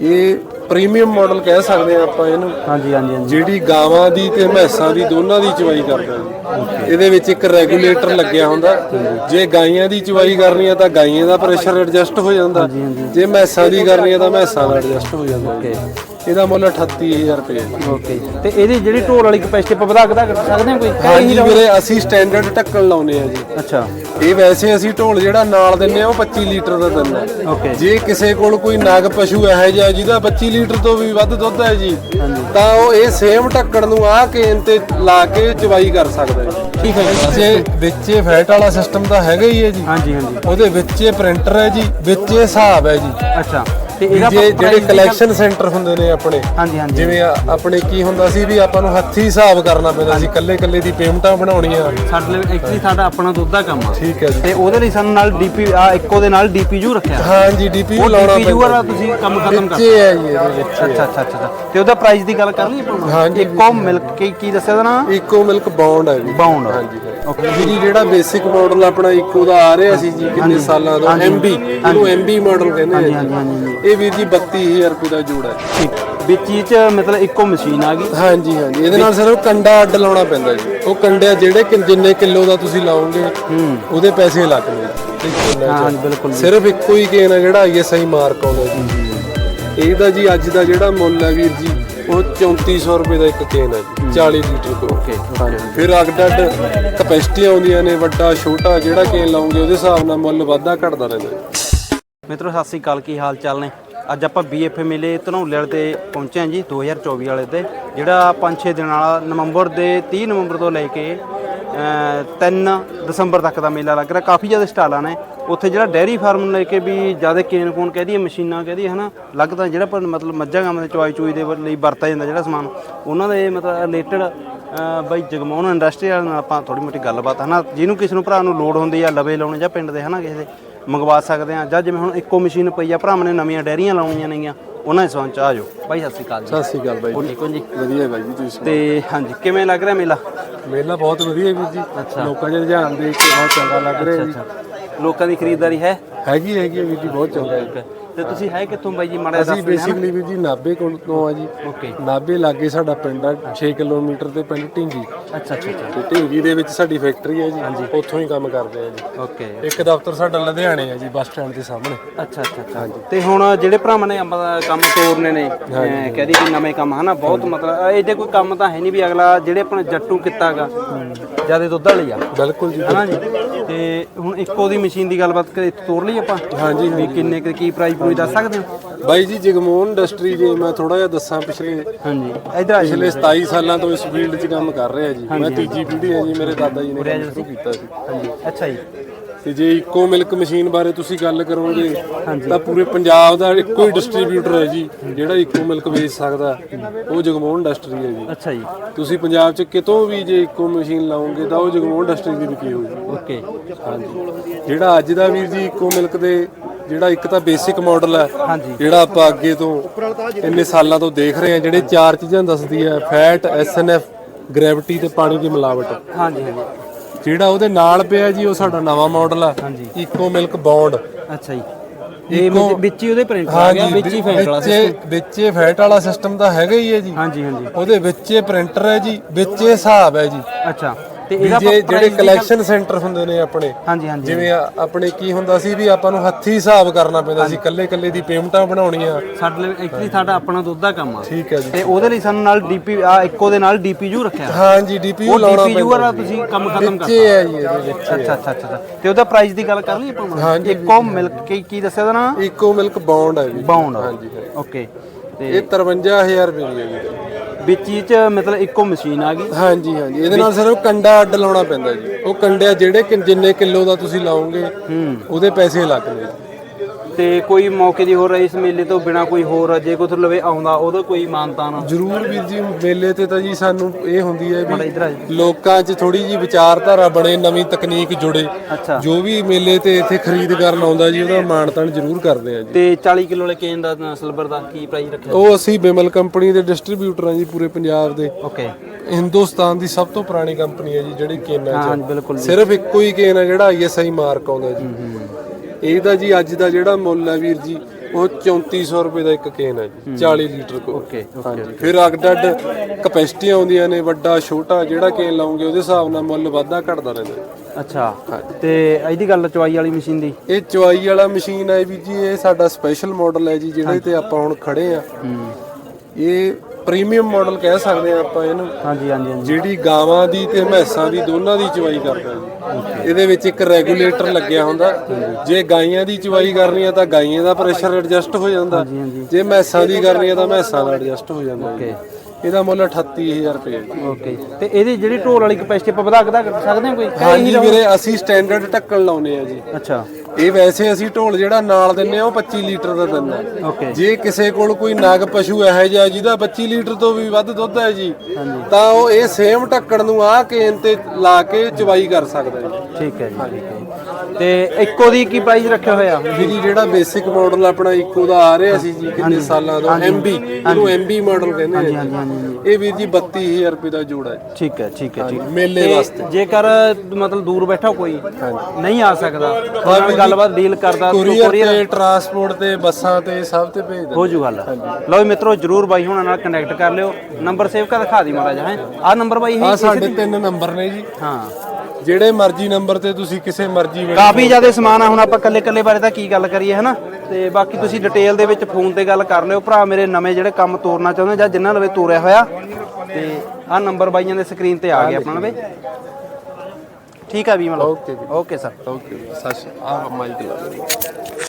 ਇਹ premium model ਕਹਿ ਸਕਦੇ ਆ ਆਪਾਂ ਇਹਨੂੰ। ਹਾਂਜੀ ਹਾਂਜੀ ਹਾਂਜੀ। ਜਿਹੜੀ ਗਾਵਾਂ ਦੀ ਤੇ ਮੈਸਾਂ ਦੀ ਦੋਨਾਂ ਦੀ ਚਵਾਈ ਕਰਦਾ ਜੀ ਇਹਦੇ ਵਿੱਚ ਇੱਕ ਰੈਗੂਲੇਟਰ ਲੱਗਿਆ ਹੁੰਦਾ। ਜੇ ਗਾਈਆਂ ਦੀ ਚਵਾਈ ਕਰਨੀ ਆ ਤਾਂ ਗਾਈਆਂ ਦਾ ਪ੍ਰੈਸ਼ਰ ਐਡਜਸਟ ਹੋ ਜਾਂਦਾ। ਜੇ ਮੈਸਾਂ ਦੀ ਕਰਨੀ ਆ ਤਾਂ ਮੈਸਾਂ ਦਾ ਐਡਜਸਟ ਹੋ ਜਾਂਦਾ। ਓਕੇ ਇਹਦਾ ਮੁੱਲ 38000 ਰੁਪਏ ਹੈ ਜੀ। ਓਕੇ ਤੇ ਇਹਦੀ ਜਿਹੜੀ ਢੋਲ ਵਾਲੀ ਕਪੈਸਿਟੀ ਆਪਾਂ ਵਧਾ ਕਰ ਸਕਦੇ ਹਾਂ ਕੋਈ? ਹਾਂਜੀ ਵੀਰੇ ਅਸੀਂ ਸਟੈਂਡਰਡ ਢੱਕਣ ਲਾਉਨੇ ਆ ਜੀ। ਅੱਛਾ। ਇਹ ਵੈਸੇ ਅਸੀਂ ਢੋਲ ਜਿਹੜਾ ਨਾਲ ਦਿੰਨੇ ਆ ਉਹ 25 ਲੀਟਰ ਦਾ ਦਿੰਨੇ ਆ ਓਕੇ ਜੇ। ਕਿਸੇ ਕੋਲ ਕੋਈ ਨਾਗ ਪਸ਼ੂ ਇਹੋ ਜਿਹਾ ਜਿਹਦਾ 25 ਲੀਟਰ ਤੋਂ ਵੀ ਵੱਧ ਦੁੱਧ ਹੈ ਜੀ ਤਾਂ ਉਹ ਇਹ ਸੇਮ ਢੱਕਣ ਨੂੰ ਆਹ ਕੇਨ ਤੇ ਲਾ ਕੇ ਚਵਾਈ ਕਰ ਸਕਦਾ ਹੈ ਠੀਕ ਹੈ ਜੀ। ਵਿੱਚੇ ਵਿੱਚੇ ਫੈਟ ਵਾਲਾ ਸਿਸਟਮ ਤਾਂ ਹੈਗਾ ਹੀ ਹੈ ਜੀ। ਹਾਂਜੀ ਹਾਂਜੀ। ਉਹਦੇ ਵਿੱਚੇ ਪ੍ਰਿੰਟਰ ਹੈ ਜੀ ਵਿੱਚੇ ਹਿਸਾਬ ਹੈ ਜੀ। ਅੱਛਾ। ਤੇ ਇਹਦਾ ਜੇ ਜਿਹੜੇ ਕਲੈਕਸ਼ਨ ਸੈਂਟਰ ਹੁੰਦੇ ਨੇ ਆਪਣੇ ਹਾਂਜੀ ਹਾਂਜੀ। ਜਿਵੇਂ ਆ- ਆਪਣੇ ਕੀ ਹੁੰਦਾ ਸੀ ਵੀ ਆਪਾਂ ਨੂੰ ਹੱਥੀ ਹਿਸਾਬ ਕਰਨਾ ਪੈਂਦਾ ਸੀ ਕੱਲੇ ਕੱਲੇ ਦੀ ਪੇਮੈਂਟਾਂ ਬਣਾਉਣੀਆਂ। ਸਾਡੇ ਲਈ ਐਕਚੁਅਲੀ ਸਾਡਾ ਆਪਣਾ ਦੁੱਧ ਦਾ ਕੰਮ ਆ। ਠੀਕ ਹੈ ਜੀ। ਤੇ ਉਹਦੇ ਲਈ ਸਾਨੂੰ ਨਾਲ ਡੀਪੀ ਆ ਇੱਕੋ ਦੇ ਨਾਲ ਡੀਪੀਯੂ ਰੱਖਿਆ। ਹਾਂਜੀ ਡੀਪੀਯੂ ਉਹ ਲਾਉਣਾ ਡੀਪੀਯੂ ਵਾਲਾ ਤੁਸੀਂ ਕੰਮ ਖਤਮ ਕਰ ਵਿੱਚੇ ਹੈ ਜੀ ਇਹਦੇ ਵਿੱਚ। ਅੱਛਾ ਅੱਛਾ ਅੱਛਾ ਅੱਛਾ। ਤੇ ਉਹਦਾ ਪ੍ਰਾਈਸ ਦੀ ਗੱਲ ਕਰਨੀ ਆਪਾਂ ਹੁਣ? ਹਾਂਜੀ। ਇੱਕੋ ਮਿਲਕ ਕੀ ਕੀ ਦੱਸਿਆ ਦਾ ਨਾ? ਇਕੋ ਮਿਲਕ ਬੌਂਡ ਹੈ ਜੀ। ਬਾਉਂਡ ਹਾਂਜੀ ਜੀ ਜਿਹੜਾ ਬੇਸਿਕ ਮਾਡਲ ਆਪਣਾ ਇਕੋ ਦਾ ਆ ਰਿਹਾ ਸੀ ਜੀ ਕਿੰਨੇ ਸਾਲਾਂ ਤੋਂ ਐਮਬੀ ਇਹਨੂੰ ਐਮਬੀ ਮਾਡਲ ਕਹਿੰਦੇ ਆ ਇਹ ਵੀਰ ਜੀ 32000 ਰੁਪਏ ਦਾ ਜੋੜਾ ਹੈ। ਠੀਕ। ਵਿੱਚ ਹੀ ਚ ਮਤਲਬ ਇੱਕੋ ਮਸ਼ੀਨ ਆ ਗਈ। ਹਾਂਜੀ ਹਾਂਜੀ। ਇਹਦੇ ਨਾਲ ਸਿਰਫ ਕੰਡਾ ਅੱਡ ਲਾਉਣਾ ਪੈਂਦਾ ਜੀ। ਉਹ ਕੰਡਿਆ ਜਿਹੜੇ ਜਿੰਨੇ ਕਿਲੋ ਦਾ ਤੁਸੀਂ ਲਾਓਗੇ ਉਹਦੇ ਪੈਸੇ ਲੱਗਣੇ ਜੀ ਹਾਂ ਬਿਲਕੁਲ ਸਿਰਫ ਇੱਕੋ ਹੀ ਕੇਨ ਹੈ ਜਿਹੜਾ ਆਈਐਸਆਈ ਮਾਰਕ ਆਉਂਦਾ ਜੀ। ਇਹਦਾ ਜੀ ਅੱਜ ਦਾ ਜਿਹੜਾ ਮੁੱਲ ਹੈ ਵੀਰ ਜੀ ਉਹ 3400 ਰੁਪਏ ਦਾ ਇੱਕ ਕੇਨ ਹੈ ਜੀ। 40 ਲੀਟਰ ਕੋ ਓਕੇ ਫਿਰ ਅੱਡ ਅੱਡ ਕਪੈਸਿਟੀ ਆਉਂਦੀਆਂ ਨੇ ਵੱਡਾ ਛੋਟਾ ਜਿਹੜਾ ਕੇਨ ਲਾਉਂਗੇ ਉਹਦੇ ਹਿਸਾਬ ਨਾਲ ਮੁੱਲ ਵਾਧਾ ਘਟਦਾ ਰਹਿੰਦਾ ਮਿੱਤਰੋ ਸਤਿ ਸ੍ਰੀ ਅਕਾਲ ਕੀ ਹਾਲ ਚਾਲ ਨੇ? ਅੱਜ ਆਪਾਂ ਬੀਐਫਏ ਮੇਲੇ ਧਨੌਲੇ ਵਾਲੇ ਤੇ ਪਹੁੰਚੇ ਹਾਂ ਜੀ 2024 ਵਾਲੇ ਤੇ ਜਿਹੜਾ 5-6 ਦਿਨਾਂ ਵਾਲਾ ਨਵੰਬਰ ਦੇ 30 ਨਵੰਬਰ ਤੋਂ ਲੈ ਕੇ 3 ਦਸੰਬਰ ਤੱਕ ਦਾ ਮੇਲਾ ਲੱਗ ਰਿਹਾ। ਕਾਫੀ ਜ਼ਿਆਦਾ ਸਟਾਲਾਂ ਨੇ। ਉੱਥੇ ਜਿਹੜਾ ਡੈਰੀ ਫਾਰਮ ਨੂੰ ਲੈ ਕੇ ਵੀ ਜ਼ਿਆਦਾ ਕੇਨ ਕੋਨ ਕਹਿ ਦਈਏ ਮਸ਼ੀਨਾਂ ਕਹਿ ਦਈਏ ਹਨਾ ਲੱਗਦਾ ਜਿਹੜਾ ਪਰ ਮਤਲਬ ਮੱਝਾਂ ਗਾਵਾਂ ਦੇ ਚਵਾਈ ਚੂਈ ਦੇ ਲਈ ਵਰਤਿਆ ਜਾਂਦਾ ਜਿਹੜਾ ਸਮਾਨ ਉਹਨਾਂ ਦੇ ਮਤਲਬ ਰਿਲੇਟਡ ਬਾਈ ਜਗਮੋਹਨ ਇੰਡਸਟਰੀ ਵਾਲੇ ਨਾਲ ਆਪਾਂ ਥੋੜੀ ਮੋਟੀ ਗੱਲਬਾਤ ਹਨਾ ਜਿਹਨੂੰ ਕਿਸੇ ਨੂੰ ਭਰਾ ਨੂੰ ਲੋਡ ਹੁੰਦੀ ਆ ਲਵੇ ਲਾਉਣੇ ਜਾਂ ਪਿੰਡ ਦੇ ਹਨਾ ਕਿਸੇ ਦੇ ਮੰਗਵਾ ਸਕਦੇ ਆ। ਜਾਂ ਜਿਵੇਂ ਹੁਣ ਇੱਕੋ ਮਸ਼ੀਨ ਪਈ ਆ ਭਰਾਵਾਂ ਨੇ ਨਵੀਆਂ ਡੈਰੀਆਂ ਲਾਉਣੀਆਂ ਨੇਗੀਆਂ ਉਹਨਾਂ ਦੇ ਸੰਚ ਆ ਜਾਓ। ਬਾਈ ਸਤਿ ਸ਼੍ਰੀ ਅਕਾਲ ਜੀ। ਸਤਿ ਸ਼੍ਰੀ ਅਕਾਲ ਬਾਈ ਠੀਕ ਹੋ ਜੀ? ਵਧੀਆ ਬਾਈ ਜੀ ਤੁਸੀਂ ਤੇ ਹਾਂਜੀ ਕਿਵੇਂ ਲੱਗ ਰਿਹਾ ਮੇਲਾ? ਮੇਲਾ ਬਹੁਤ ਵਧੀਆ ਵੀਰ ਜੀ। ਲੋਕਾਂ ਦੇ ਰੁਝਾਨ ਦੇਖ ਕੇ ਬਹੁਤ ਚੰਗਾ ਲੱਗ ਰਿਹਾ ਜੀ। ਲੋਕਾਂ ਦੀ ਖਰੀਦਦਾਰੀ ਹੈ? ਹੈਗੀ ਹੈਗੀ ਹੈ ਵੀਰ ਜੀ ਬਹੁਤ ਚੰਗਾ ਹੈ। ਤੇ ਤੁਸੀਂ ਹੈ ਕਿੱਥੋਂ ਬਾਈ ਜੀ? ਮਾੜਾ ਜਿਹਾ ਅਸੀਂ ਦੱਸ ਦਿਓ ਬੇਸਿਕਲੀ ਵੀਰ ਜੀ ਨਾਬੇ ਕੋਲ ਤੋਂ ਆ ਜੀ। ਓਕੇ। ਨਾਬੇ ਲਾਗੇ ਸਾਡਾ ਪਿੰਡ ਆ 6 ਕਿਲੋਮੀਟਰ ਤੇ ਪਿੰਡ ਢਿੰਗੀ। ਅੱਛਾ ਅੱਛਾ ਅੱਛਾ। ਤੇ ਢਿੰਗੀ ਦੇ ਵਿੱਚ ਸਾਡੀ ਫੈਕਟਰੀ ਹੈ ਜੀ। ਉੱਥੋਂ ਹੀ ਕੰਮ ਕਰਦੇ ਆ ਜੀ। ਓਕੇ। ਇੱਕ ਦਫ਼ਤਰ ਸਾਡਾ ਲੁਧਿਆਣੇ ਹੈ ਜੀ ਬੱਸ ਸਟੈਂਡ ਦੇ ਸਾਹਮਣੇ। ਅੱਛਾ ਅੱਛਾ ਅੱਛਾ। ਤੇ ਹੁਣ ਜਿਹੜੇ ਭਰਾਵਾਂ ਨੇ ਅੰਬ ਦਾ ਕੰਮ ਤੋਰਨੇ ਨੇ ਅਹ ਕਹਿ ਦਈਏ ਵੀ ਨਵੇਂ ਕੰਮ ਹਨਾ ਬਹੁਤ ਮਤਲਬ ਇਹਦੇ ਕੋਈ ਕੰਮ ਤਾਂ ਹੈ ਨਹੀਂ ਵੀ ਅਗਲਾ ਜਿਹੜੇ ਆਪਣਾ ਜੱਟੂ ਕੀਤਾਗਾ ਜ਼ਿਆਦਾ ਦੁੱਧ ਵਾਲੀ ਆ। ਬਿਲਕੁਲ ਜੀ ਹਨਾ ਜੀ। ਤੇ ਹੁਣ ਇੱਕੋ ਦੀ ਮਸ਼ੀਨ ਦੀ ਗੱਲਬਾਤ ਕਰੇ ਤੋਰ ਲਈ ਆਪਾਂ? ਹਾਂਜੀ ਵੀ ਕਿੰਨੇ ਕੁ ਕੀ ਪ੍ਰਾਈਸ ਕੋਈ ਦੱਸ ਸਕਦੇ ਹੋ? ਬਾਈ ਜੀ ਜਗਮੋਹਨ ਇੰਡਸਟਰੀ ਜੇ ਮੈਂ ਥੋੜਾ ਜਿਹਾ ਦੱਸਾਂ ਪਿਛਲੇ ਹਾਂਜੀ। ਇਧਰ ਆ ਪਿਛਲੇ 27 ਸਾਲਾਂ ਤੋਂ ਇਸ ਫੀਲਡ 'ਚ ਕੰਮ ਕਰ ਰਿਹਾ ਜੀ। ਮੈਂ ਤੀਜੀ ਪੀੜ੍ਹੀ ਹੈ ਜੀ ਮੇਰੇ ਦਾਦਾ ਜੀ ਨੇ ਕੰਮ ਸ਼ੁਰੂ ਕੀਤਾ ਸੀ। ਹਾਂਜੀ। ਅੱਛਾ ਜੀ। ਤੇ ਜੇ ਇਕੋ ਮਿਲਕ ਮਸ਼ੀਨ ਬਾਰੇ ਤੁਸੀਂ ਗੱਲ ਕਰੋਗੇ ਤਾਂ ਪੂਰੇ ਪੰਜਾਬ ਦਾ ਇੱਕੋ ਹੀ ਡਿਸਟ੍ਰੀਬਿਊਟਰ ਹੈ ਜੀ ਜਿਹੜਾ ਇਕੋ ਮਿਲਕ ਵੇਚ ਸਕਦਾ। ਉਹ ਜਗਮੋਹਨ ਇੰਡਸਟਰੀ ਹੈ ਜੀ। ਅੱਛਾ ਜੀ। ਤੁਸੀਂ ਪੰਜਾਬ 'ਚ ਕਿਤੋਂ ਵੀ ਜੇ ਇਕੋ ਮਸ਼ੀਨ ਲਾਓਗੇ ਤਾਂ ਉਹ ਜਗਮੋਹਨ ਇੰਡਸਟਰੀ ਦੀ ਵਿਕੀ ਹੋਊਗੀ। ਓਕੇ। ਹਾਂਜੀ। ਜਿਹੜਾ ਅੱਜ ਦਾ ਵੀਰ ਜੀ ਇਕੋ ਮਿਲਕ ਦੇ ਜਿਹੜਾ ਇੱਕ ਤਾਂ ਬੇਸਿਕ ਮਾਡਲ ਹੈ ਜਿਹੜਾ ਆਪਾਂ ਅੱਗੇ ਤੋਂ ਇੰਨੇ ਸਾਲਾਂ ਤੋਂ ਦੇਖ ਰਹੇ ਹਾਂ ਜਿਹੜੇ ਚਾਰ ਚੀਜ਼ਾਂ ਦੱਸਦੀ ਹੈ ਫੈਟ ਐਸਐਨਐਫ ਗ੍ਰੈਵਿਟੀ ਤੇ ਪਾਣੀ ਦੀ ਮਿਲਾਵਟ। ਹਾਂਜੀ ਹਾਂਜੀ। ਜਿਹੜਾ ਉਹਦੇ ਨਾਲ ਪਿਆ ਜੀ ਉਹ ਸਾਡਾ ਨਵਾਂ ਮਾਡਲ ਆ। ਹਾਂਜੀ। ਇਕੋ ਮਿਲਕ ਬੌਂਡ ਅੱਛਾ ਜੀ। ਇਹ ਵਿੱਚ- ਵਿੱਚ ਹੀ ਉਹਦੇ ਪ੍ਰਿੰਟ ਆ ਗਿਆ ਵਿੱਚ ਹੀ ਫੈਂਟ ਵਾਲਾ ਵਿੱਚੇ ਵਿੱਚੇ ਫੈਟ ਵਾਲਾ ਸਿਸਟਮ ਤਾਂ ਹੈਗਾ ਹੀ ਹੈ ਜੀ। ਹਾਂਜੀ ਹਾਂਜੀ। ਉਹਦੇ ਵਿੱਚੇ ਪ੍ਰਿੰਟਰ ਹੈ ਜੀ ਵਿੱਚੇ ਹਿਸਾਬ ਹੈ ਜੀ। ਅੱਛਾ। ਤੇ ਇਹਦਾ ਜੇ ਜਿਹੜੇ ਕਲੈਕਸ਼ਨ ਸੈਂਟਰ ਹੁੰਦੇ ਨੇ ਆਪਣੇ ਹਾਂਜੀ ਹਾਂਜੀ। ਜਿਵੇਂ ਆਪਣੇ ਕੀ ਹੁੰਦਾ ਸੀ ਵੀ ਆਪਾਂ ਨੂੰ ਹੱਥੀ ਹਿਸਾਬ ਕਰਨਾ ਪੈਂਦਾ ਸੀ ਕੱਲੇ ਕੱਲੇ ਦੀ ਪੇਮੈਂਟਾਂ ਬਣਾਉਣੀਆਂ। ਸਾਡੇ ਲਈ ਐਕਚੁਅਲੀ ਸਾਡਾ ਆਪਣਾ ਦੁੱਧ ਦਾ ਕੰਮ ਆ। ਠੀਕ ਹੈ ਜੀ। ਤੇ ਉਹਦੇ ਲਈ ਸਾਨੂੰ ਨਾਲ ਡੀਪੀ ਆ ਇੱਕੋ ਦੇ ਨਾਲ ਡੀਪੀਯੂ ਰੱਖਿਆ। ਹਾਂਜੀ ਡੀਪੀਯੂ ਲਾਉਣਾ ਡੀਪੀਯੂ ਪੈਂਦਾ ਵਾਲਾ ਤੁਸੀਂ ਕੰਮ ਖਤਮ ਕਰ ਵਿੱਚੇ ਹੈ ਜੀ ਇਹਦੇ ਵਿੱਚ। ਅੱਛਾ ਅੱਛਾ ਅੱਛਾ। ਤੇ ਉਹਦਾ ਪ੍ਰਾਈਸ ਦੀ ਗੱਲ ਕਰਨੀ ਆਪਾਂ ਹੁਣ? ਹਾਂਜੀ, ਇੱਕੋ ਮਿਲਕ ਕੀ ਕੀ ਦੱਸਿਆ ਦਾ ਨਾ ਇਕੋ ਮਿਲਕ ਬੌਂਡ ਹੈ ਜੀ। ਬਾਉਂਡ ਹਾਂਜੀ ਓਕੇ ਤੇ ਇਹ 53000 ਰੁਪਏ ਦੀ ਹੈ ਜੀ। ਵਿੱਚ ਹੀ ਚ ਮਤਲਬ ਇੱਕੋ ਮਸ਼ੀਨ ਆ ਗਈ। ਹਾਂਜੀ ਹਾਂਜੀ। ਇਹਦੇ ਨਾਲ ਸਿਰਫ ਕੰਡਾ ਅੱਡ ਲਾਉਣਾ ਪੈਂਦਾ ਜੀ। ਉਹ ਕੰਡਿਆ ਜਿਹੜੇ ਕਿ- ਜਿੰਨੇ ਕਿਲੋ ਦਾ ਤੁਸੀਂ ਲਾਓਗੇ ਉਹਦੇ ਪੈਸੇ ਲੱਗਣੇ ਜੀ ਤੇ ਕੋਈ ਮੌਕੇ ਦੀ ਹੋਰ ਇਸ ਮੇਲੇ ਤੋਂ ਬਿਨਾ ਕੋਈ ਹੋਰ ਜੇ ਕੋਈ ਲਵੇ ਆਉਂਦਾ ਉਹਦਾ ਕੋਈ ਮਾਨਤਾ ਨਾ। ਜ਼ਰੂਰ ਵੀਰ ਜੀ ਮੇਲੇ ਤੇ ਤਾਂ ਜੀ ਸਾਨੂੰ ਇਹ ਹੁੰਦੀ ਹੈ ਵੀ ਆ। ਲੋਕਾਂ 'ਚ ਥੋੜੀ ਜੀ ਵਿਚਾਰਧਾਰਾ ਬਣੇ ਨਵੀਂ ਤਕਨੀਕ ਜੁੜੇ। ਜੋ ਵੀ ਮੇਲੇ ਤੇ ਇੱਥੇ ਖਰੀਦ ਕਰਨ ਆਉਂਦਾ ਜੀ ਉਹਦਾ ਮਾਣਤਾਣ ਜ਼ਰੂਰ ਕਰਦੇ ਆ ਜੀ। ਤੇ 40 ਕਿਲੋ ਵਾਲੇ ਕੇਨ ਦਾ ਸਿਲਵਰ ਦਾ ਕੀ ਪ੍ਰਾਈਸ ਰੱਖਿਆ? ਉਹ ਅਸੀਂ ਬਿਮਲ ਕੰਪਨੀ ਦੇ ਡਿਸਟ੍ਰੀਬਿਊਟਰ ਹਾਂ ਜੀ ਪੂਰੇ ਪੰਜਾਬ ਦੇ। ਓਕੇ ਹਿੰਦੁਸਤਾਨ ਦੀ ਸਭ ਤੋਂ ਪੁਰਾਣੀ ਕੰਪਨੀ ਹੈ ਜੀ ਜਿਹੜੀ ਕੇਨਾਂ 'ਚ ਹਾਂ ਬਿਲਕੁਲ ਸਿਰਫ ਇੱਕੋ ਹੀ ਕੇਨ ਹੈ ਜਿਹੜਾ ਆਈਐਸਆਈ ਮਾਰਕ ਆਉਂਦਾ ਜੀ। ਇਹਦਾ ਜੀ ਅੱਜ ਦਾ ਜਿਹੜਾ ਮੁੱਲ ਹੈ ਵੀਰ ਜੀ ਉਹ 3400 ਰੁਪਏ ਦਾ ਇੱਕ ਕੇਨ ਹੈ ਜੀ 40 ਲੀਟਰ ਕੋ ਓਕੇ ਫਿਰ ਅੱਡ-ਅੱਡ ਕਪੈਸਿਟੀ ਆਉਂਦੀਆਂ ਨੇ ਵੱਡਾ ਛੋਟਾ ਜਿਹੜਾ ਕੇਨ ਲਾਉਂਗੇ ਉਹਦੇ ਹਿਸਾਬ ਨਾਲ ਮੁੱਲ ਵਾਧਾ ਘਟਦਾ ਰਹਿੰਦਾ ਅੱਛਾ ਤੇ ਇਹਦੀ ਗੱਲ ਚਵਾਈ ਵਾਲੀ ਮਸ਼ੀਨ ਦੀ? ਇਹ ਚਵਾਈ ਵਾਲਾ ਮਸ਼ੀਨ ਹੈ ਵੀ ਜੀ ਇਹ ਸਾਡਾ ਸਪੈਸ਼ਲ ਮਾਡਲ ਹੈ ਜੀ ਜਿਹੜੇ ਤੇ ਆਪਾਂ ਹੁਣ ਖੜੇ ਆ। ਹੂੰ। ਇਹ ਪ੍ਰੀਮੀਅਮ ਮਾਡਲ ਕਹਿ ਸਕਦੇ ਆ ਆਪਾਂ ਇਹਨੂੰ। ਹਾਂਜੀ ਹਾਂਜੀ ਹਾਂਜੀ। ਜਿਹੜੀ ਗਾਵਾਂ ਦੀ ਤੇ ਮੈਸਾਂ ਦੀ ਦੋਨਾਂ ਦੀ ਚਵਾਈ ਕਰਦਾ ਜੀ। ਇਹਦੇ ਵਿੱਚ ਇੱਕ ਰੈਗੂਲੇਟਰ ਲੱਗਿਆ ਹੁੰਦਾ। ਜੇ ਗਾਈਆਂ ਦੀ ਚਵਾਈ ਕਰਨੀ ਆ ਤਾਂ ਗਾਈਆਂ ਦਾ ਪ੍ਰੈਸ਼ਰ ਐਡਜਸਟ ਹੋ ਜਾਂਦਾ। ਜੇ ਮੈਸਾਂ ਦੀ ਕਰਨੀ ਆ ਤਾਂ ਮੈਸਾਂ ਦਾ ਐਡਜਸਟ ਹੋ ਜਾਂਦਾ। ਓਕੇ ਇਹਦਾ ਮੁੱਲ 38000 ਰੁਪਏ ਜੀ। ਓਕੇ ਤੇ ਇਹਦੀ ਜਿਹੜੀ ਢੋਲ ਵਾਲੀ ਕਪੈਸਿਟੀ ਆਪਾਂ ਵਧਾ ਕਰ ਸਕਦੇ ਹਾਂ ਕੋਈ? ਕਿ ਹਾਂਜੀ ਵੀਰੇ ਅਸੀਂ ਸਟੈਂਡਰਡ ਢੱਕਣ ਲਾਉਨੇ ਆ ਜੀ। ਅੱਛਾ। ਇਹ ਵੈਸੇ ਅਸੀਂ ਢੋਲ ਜਿਹੜਾ ਨਾਲ ਦਿੰਨੇ ਆ ਉਹ 25 ਲੀਟਰ ਦਾ ਦਿੰਦਾ ਓਕੇ ਜੇ ਕਿਸੇ ਕੋਲ ਕੋਈ ਨਗ ਪਸ਼ੂ ਇਹੋ ਜਿਹਾ ਜਿਹਦਾ 25 ਲੀਟਰ ਤੋਂ ਵੀ ਵੱਧ ਦੁੱਧ ਹੈ ਜੀ ਤਾਂ ਉਹ ਇਹ ਸੇਮ ਢੱਕਣ ਨੂੰ ਆਹ ਕੇਨ ਤੇ ਲਾ ਕੇ ਚਵਾਈ ਕਰ ਸਕਦਾ ਜੀ। ਠੀਕ ਹੈ ਜੀ ਠੀਕ ਹੈ ਜੀ। ਤੇ ਇੱਕੋ ਦੀ ਕੀ ਪ੍ਰਾਈਸ ਰੱਖਿਆ ਹੋਇਆ? ਵੀ ਜੀ ਜਿਹੜਾ ਬੇਸਿਕ ਮਾਡਲ ਆਪਣਾ ਇਕੋ ਦਾ ਆ ਰਿਹਾ ਸੀ ਜੀ ਕਿੰਨੇ ਸਾਲਾਂ ਤੋਂ? MB ਇਹਨੂੰ MB ਮਾਡਲ ਕਹਿੰਦੇ ਆ ਜੀ। ਇਹ ਵੀਰ ਜੀ 32000 ਰੁਪਏ ਦਾ ਜੋੜਾ ਹੈ। ਠੀਕ ਹੈ ਠੀਕ ਹੈ ਠੀਕ। ਮੇਲੇ ਤੇ ਵਾਸਤੇ। ਜੇਕਰ ਮਤਲਬ ਦੂਰ ਬੈਠਾ ਕੋਈ ਨਹੀਂ ਆ ਸਕਦਾ। ਉਹਨਾਂ ਨਾਲ ਗੱਲਬਾਤ ਡੀਲ ਕਰਦਾ ਕੁਰੀਅਰ ਤੇ ਟਰਾਂਸਪੋਰਟ ਤੇ ਬੱਸਾਂ ਤੇ ਸਭ ਤੇ ਭੇਜ ਦਿੰਦੇ। ਹੋ ਜੂ ਗੱਲ। ਲਓ ਮਿੱਤਰੋ ਜਰੂਰ ਬਾਈ ਹੁਣਾਂ ਨਾਲ ਕਨੈਕਟ ਕਰ ਲਿਓ। ਨੰਬਰ ਸੇਵ ਕਰ ਦਿਖਾ ਦੀ ਹੈ। ਆਹ ਨੰਬਰ ਬਾਈ ਆ ਇਹ ਸਾਡੇ ਤਿੰਨ ਨੰਬਰ ਨੇ ਜੀ। ਹਾਂ। ਜਿਹੜੇ ਮਰਜ਼ੀ ਨੰਬਰ ਤੇ ਤੁਸੀਂ ਕਿਸੇ ਮਰਜ਼ੀ ਵੇਲੇ ਕਾਫੀ ਜ਼ਿਆਦਾ ਸਮਾਨ ਆ ਹੁਣ ਆਪਾਂ ਕੱਲੇ ਕੱਲੇ ਬਾਰੇ ਤਾਂ ਕੀ ਗੱਲ ਕਰੀਏ ਹਨਾ? ਤੇ ਬਾਕੀ ਤੁਸੀਂ ਡਿਟੇਲ ਦੇ ਵਿੱਚ ਫੋਨ ਤੇ ਗੱਲ ਕਰ ਲਿਓ। ਭਰਾ ਮੇਰੇ ਨਵੇਂ ਜਿਹੜੇ ਕੰਮ ਤੋਰਨਾ ਚਾਹੁੰਦੇ ਜਾਂ ਜਿਨ੍ਹਾਂ ਲਵੇ ਤੋਰਿਆ ਹੋਇਆ ਤੇ ਆਹ ਨੰਬਰ ਬਾਈਆਂ ਦੇ ਸਕਰੀਨ ਤੇ ਆ ਗਿਆ ਆਪਣਾ ਲਵੇ ਠੀਕ ਆ ਵੀ ਮਤਲਬ ਓਕੇ ਜੀ। ਓਕੇ ਸਰ ਓਕੇ ਸਤਿ ਸ਼੍ਰੀ ਅਕਾਲ। ਆ ਮਾਈਕ ਲਾ ਲਓ